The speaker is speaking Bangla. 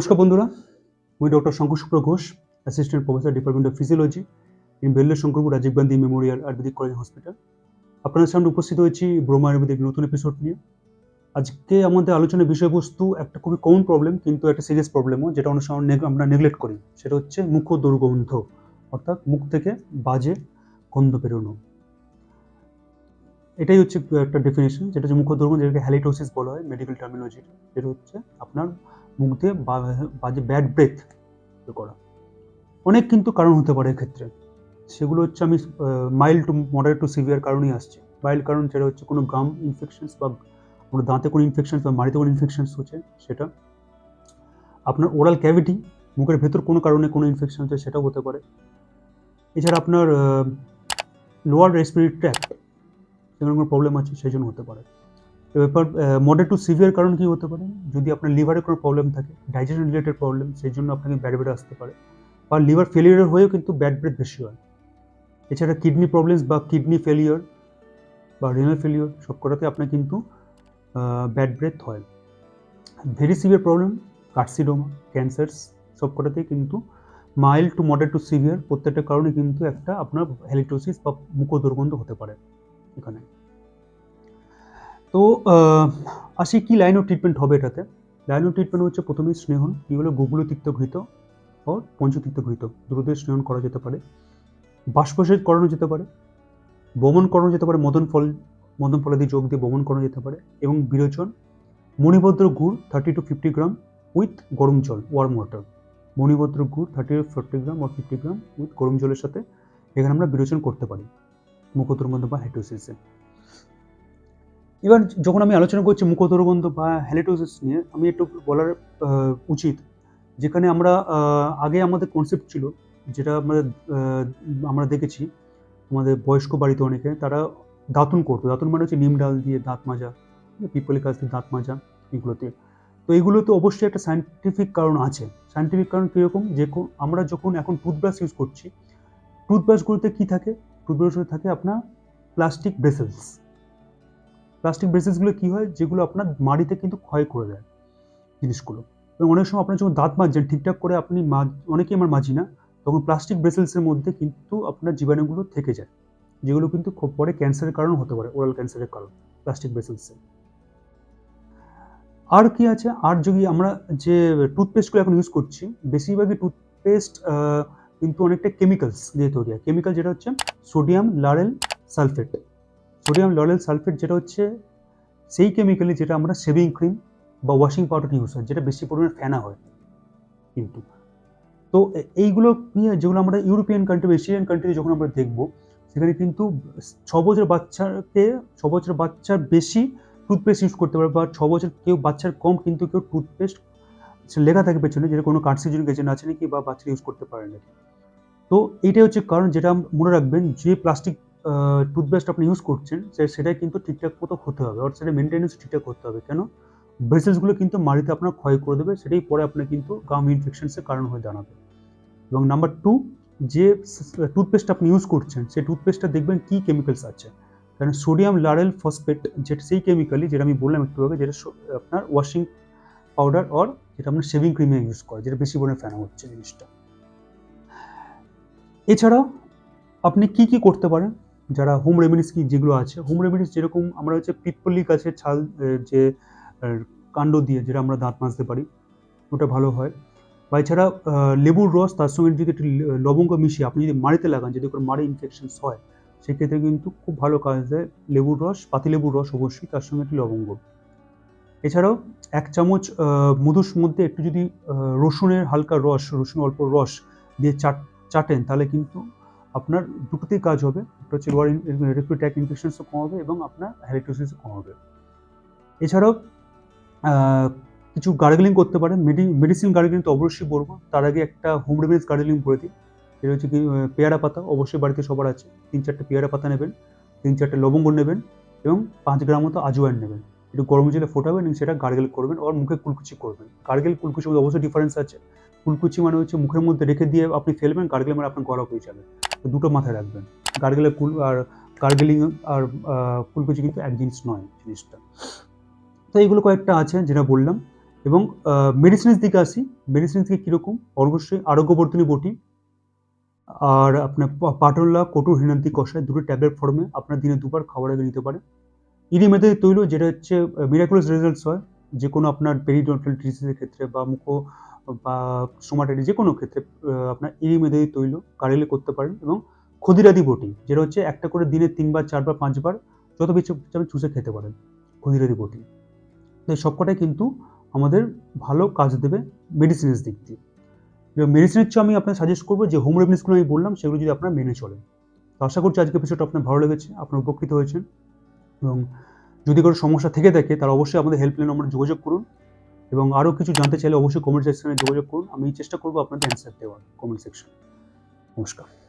নমস্কার বন্ধুরা, আমি doctor Shankar Shukra Ghosh assistant professor department of physiology in Belle Shankarpur Rajiv Gandhi memorial ayurvedic college hospital আপনাদের সামনে উপস্থিত হয়েছি ব্রহ্মা আয়ুর্বেদিক নতুন এপিসোড নিয়ে। আজকে আমাদের আলোচনার বিষয়বস্তু একটা খুবই কমন প্রবলেম কিন্তু একটা সিরিয়াস প্রবলেমও যেটা অনেক সময় আমরা নেগলেক্ট করি। সেটা হচ্ছে মুখ দুর্গন্ধ, অর্থাৎ মুখ থেকে বাজে গন্ধ বেরোনো। এটাই হচ্ছে একটা ডেফিনেশন যেটা হচ্ছে মুখ দুর্গন্ধ, যেটাকে হ্যালিটোসিস বলা হয় মেডিকেল টার্মিনোলজি যেটা হচ্ছে আপনার মুখ দিয়ে বাজে ব্যাড ব্রেথ করা। অনেক কিন্তু কারণ হতে পারে এক্ষেত্রে সেগুলো হচ্ছে আমি mild to moderate to severe কারণেই আসছে। মাইল্ড কারণ যেটা হচ্ছে কোনো গাম ইনফেকশনস বা কোনো দাঁতে কোনো ইনফেকশনস বা মাড়িতে কোনো ইনফেকশনস হচ্ছে সেটা। আপনার ওরাল ক্যাভিটি মুখের ভেতর কোনো কারণে কোনো ইনফেকশন হচ্ছে সেটাও হতে পারে। এছাড়া আপনার লোয়ার রেসপিরেটরি ট্র্যাক্ট সেখানে কোনো প্রবলেম আছে সেই জন্য হতে পারে। এবার মডারেট টু সিভিয়ার কারণ কি হতে পারে? যদি আপনার লিভারে কোনো প্রবলেম থাকে ডাইজেশন রিলেটেড প্রবলেম সেই জন্য আপনাকে ব্যাড ব্রেথ আসতে পারে। বা লিভার ফেলিয়ার হয়েও কিন্তু ব্যাড ব্রেথ বেশি হয়। এছাড়া কিডনি প্রবলেমস বা কিডনি ফেলিয়ার বা রিনাল ফেলিয়ার সব কটাতে আপনার কিন্তু ব্যাড ব্রেথ হয়। Very severe problem carcinoma cancers সব কটাতেই কিন্তু mild to moderate to severe প্রত্যেকটা কারণে কিন্তু একটা আপনার হ্যালিটোসিস বা মুখ দুর্গন্ধ হতে পারে এখানে। তো আসি কি লাইন অফ ট্রিটমেন্ট হবে এটাতে? লাইন অফ ট্রিটমেন্ট হচ্ছে প্রথমেই স্নেহন, কি হলো? গুগলো তিক্তঘৃত ও পঞ্চতিক্তঘৃত। দ্রুতই স্নেহন করা যেতে পারে। বাষ্পশেষ করানো যেতে পারে। বমন করানো যেতে পারে। মদন ফল, মদন ফলাদি যোগ দিয়ে বমন করানো যেতে পারে। এবং বিরোচন, মণিভদ্র গুড় thirty to fifty gram with গরম জল ওয়ার্ম ওয়াটার মণিভদ্র গুড় থার্টি টু ফিফটি গ্রাম আর ফিফটি গ্রাম উইথ গরম জলের সাথে এখানে আমরা বিরোচন করতে পারি। মুখদুর্গন্ধ বা হাইটোসিসে এবার যখন আমি আলোচনা করছি মুখদুর্গন্ধ বা হ্যালিটোসিস নিয়ে, আমি একটু বলার উচিত। যেখানে আমরা আগে আমাদের কনসেপ্ট ছিল, যেটা আমাদের আমরা দেখেছি, আমাদের বয়স্ক বাড়িতে অনেকে, তারা দাঁতুন করতো। দাঁতুন মানে হচ্ছে নিম ডাল দিয়ে দাঁত মাজা পিপলি কাজ দিয়ে দাঁত মাজা এগুলোতে। তো এগুলো তো অবশ্যই একটা সায়েন্টিফিক কারণ আছে। সায়েন্টিফিক কারণ কীরকম? যে আমরা যখন এখন টুথব্রাশ ইউজ করছি টুথব্রাশগুলোতে কী থাকে? টুথব্রাশগুলো থাকে আপনার প্লাস্টিক ব্রেসেলস প্লাস্টিক ব্রেসেসগুলো কী হয়? যেগুলো আপনার মাড়িতে কিন্তু ক্ষয় করে দেয় জিনিসগুলো। এবং অনেক সময় আপনার যখন দাঁত মাজছেন, ঠিকঠাক করে আপনি মাজ অনেকেই আমার মাজি না, তখন প্লাস্টিক ব্রেসেলসের মধ্যে কিন্তু আপনার জীবাণুগুলো থেকে যায়, যেগুলো কিন্তু খুব পরে ক্যান্সারের কারণ হতে পারে ওরাল ক্যান্সারের কারণ, প্লাস্টিক ব্রেসেলসে আর কি আছে? আর যদি আমরা যে টুথপেস্টগুলো এখন ইউজ করছি, বেশিরভাগই টুথপেস্ট কিন্তু অনেকটা কেমিক্যালস দিয়ে তৈরি হয়। কেমিক্যাল যেটা হচ্ছে sodium lauryl sulphate sodium lauryl sulphate যেটা হচ্ছে, সেই কেমিক্যালি যেটা আমরা শেভিং ক্রিম বা ওয়াশিং পাউডার ইউজ হয়, যেটা বেশি পরিমাণে ফেনা হয়। কিন্তু তো এইগুলো যেগুলো আমরা ইউরোপিয়ান কান্ট্রি এশিয়ান কান্ট্রি যখন আমরা দেখব, সেখানে কিন্তু ছ বছর বাচ্চাকে, ছ বছর বাচ্চার বেশি টুথপেস্ট ইউজ করতে পারে বা ছ বছর কেউ বাচ্চার কম কিন্তু কেউ টুথপেস্ট লেখা থাকে পেছনে যেটা কোনো কার্সিজন গেছে আছে নাকি বা বাচ্চা ইউজ করতে পারে নাকি। তো এইটাই হচ্ছে কারণ যেটা মনে রাখবেন যে প্লাস্টিক টুথপেস্ট আপনি ইউজ করছেন সেটাই কিন্তু ঠিকঠাক মতো হতে হবে অর্থাৎ সেটা মেনটেন্যান্স ঠিকঠাক করতে হবে। কেন? ব্রেসেসগুলো কিন্তু মাড়িতে আপনার ক্ষয় করে দেবে, সেটাই পরে আপনার কিন্তু গাম ইনফেকশনসের কারণ হয়ে দাঁড়াবে। এবং নাম্বার টু যে টুথপেস্ট আপনি ইউজ করছেন, সেই টুথপেস্টটা দেখবেন কী কেমিক্যালস আছে। কারণ সোডিয়াম লারেল ফসফেট যেটা সেই কেমিক্যালি যেটা আমি বললাম একটু আগে, যেটা আপনার ওয়াশিং পাউডার অর যেটা আপনার শেভিং ক্রিমে ইউজ করে, যেটা বেশি পরিমাণে ফেনা হচ্ছে জিনিসটা। এছাড়াও, আপনি কি কি করতে পারেন? যারা হোম রেমেডিস কি যেগুলো আছে হোম রেমেডিস যেরকম আমরা হচ্ছে পিপলি গাছের ছাল যে কাণ্ড দিয়ে যেটা আমরা দাঁত মাজতে পারি, ওটা ভালো হয়। বা এছাড়া লেবুর রস, তার সঙ্গে যদি একটু লবঙ্গ মিশিয়ে আপনি যদি মাড়িতে লাগান, যদি কোনো মাড়ি ইনফেকশনস হয়, সেক্ষেত্রে কিন্তু খুব ভালো কাজ দেয় লেবুর রস পাতিলেবুর রস অবশ্যই, তার সঙ্গে একটু লবঙ্গ। এছাড়াও এক চামচ মধুর মধ্যে একটু যদি রসুনের হালকা রস, রসুন অল্প রস দিয়ে চাট, চাটেন, তাহলে কিন্তু আপনার দুটোতেই কাজ হবে। একটা হচ্ছে লোয়ার রেসপিরেটরি ইনফেকশনসও কমাবে এবং আপনার হ্যালিটোসিসও কমাবে। এছাড়াও কিছু গার্গলিং করতে পারেন। মেডি মেডিসিন গার্গলিং তো অবশ্যই বলব। তার আগে একটা হোম রেমেডিস গার্গলিং করে দিই সেটা হচ্ছে কি পেয়ারা পাতা। অবশ্যই বাড়িতে সবার আছে। তিন চারটে পেয়ারা পাতা নেবেন, তিন চারটে লবঙ্গ নেবেন এবং পাঁচ গ্রাম মতো আজওয়াইন নেবেন। একটু গরম জলে ফোটাবেন এবং সেটা গার্গেল করবেন আর মুখে কুলকুচি করবেন। গার্গেল কুলকুচির মধ্যে অবশ্যই ডিফারেন্স আছে। কুলকুচি মানে হচ্ছে মুখের মধ্যে রেখে দিয়ে আপনি ফেলবেন, গার্গেল মানে আপনার গলা হয়ে যাবে। তো দুটো মাথায় রাখবেন। গার্গেলের কুল আর গার্গেলিং আর কুলকুচি কিন্তু এক জিনিস নয় জিনিসটা। তো এইগুলো কয়েকটা আছে যেটা বললাম এবং মেডিসিনের দিকে আসি। মেডিসিন থেকে কীরকম? অবশ্যই আরোগ্যবর্ধনী বটি আর আপনার পাটল্লা কটুর হিনান্তি কষায় দুটো ট্যাবলেট ফর্মে আপনার দিনে দুবার খাবার আগে নিতে পারে ইরিমেদের তৈল, যেটা হচ্ছে মিরাকুলাস রেজাল্টস হয়, যে কোনো আপনার পেরিডন্টাল ডিজিজের ক্ষেত্রে বা মুখ, বা সোমাটারি যে কোনো ক্ষেত্রে আপনার আপনার ইরিমেদের তৈল কারেলে করতে পারেন এবং ক্ষুদিরাদি বটি, যেটা হচ্ছে একটা করে দিনে তিনবার, চারবার, পাঁচবার যত বেশি চাপে চুষে খেতে পারেন, ক্ষুদিরাদি বটি। তো এই সবকটাই কিন্তু আমাদের ভালো কাজ দেবে মেডিসিনের দিক দিয়ে। মেডিসিনের চেয়ে আমি আপনার সাজেস্ট করব যে হোম রেমেডিসগুলো আমি বললাম, সেগুলো যদি আপনারা মেনে চলেন। তো আশা করছি আজকে এপিসোডটা আপনার ভালো লেগেছে, আপনার উপকৃত হয়েছেন। এবং যদি কোনো সমস্যা থেকে থাকে, তাহলে অবশ্যই আমাদের হেল্পলাইন নম্বরে যোগাযোগ করুন এবং আরও কিছু জানতে চাইলে অবশ্যই কমেন্ট সেকশনে যোগাযোগ করুন। আমি চেষ্টা করব আপনাদের অ্যান্সার দেওয়ার কমেন্ট সেকশন নমস্কার।